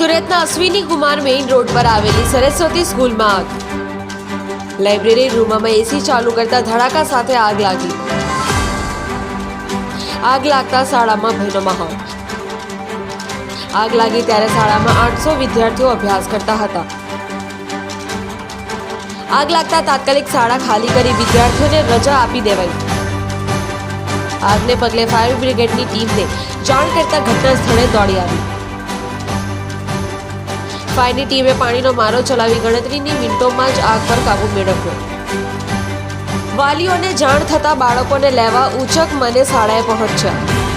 Ashwini Kumar main road પર આવેલી સરસ્વતી સ્કૂલમાં આગ લાઇબ્રેરી રૂમમાં એસી ચાલુ કરતા ધડાકા સાથે આગ લાગી. આગ લાગતા શાળામાં ભયનો માહોલ. આગ લાગી ત્યારે શાળામાં આઠસો વિદ્યાર્થીઓ અભ્યાસ કરતા હતા. આગ લાગતા તાત્કાલિક શાળા ખાલી કરી વિદ્યાર્થીઓને રજા આપી દેવાઈ. આગને પગલે ફાયર બ્રિગેડની ટીમને જાણ કરતા ઘટના સ્થળે દોડી આવી. ફાયરની ટીમે પાણીનો મારો ચલાવી ગણતરીની મિનિટોમાં જ આગ પર કાબુ મેળવ્યો. વાલીઓને જાણ થતા બાળકોને લેવા ઉચક મને શાળાએ પહોંચ્યા.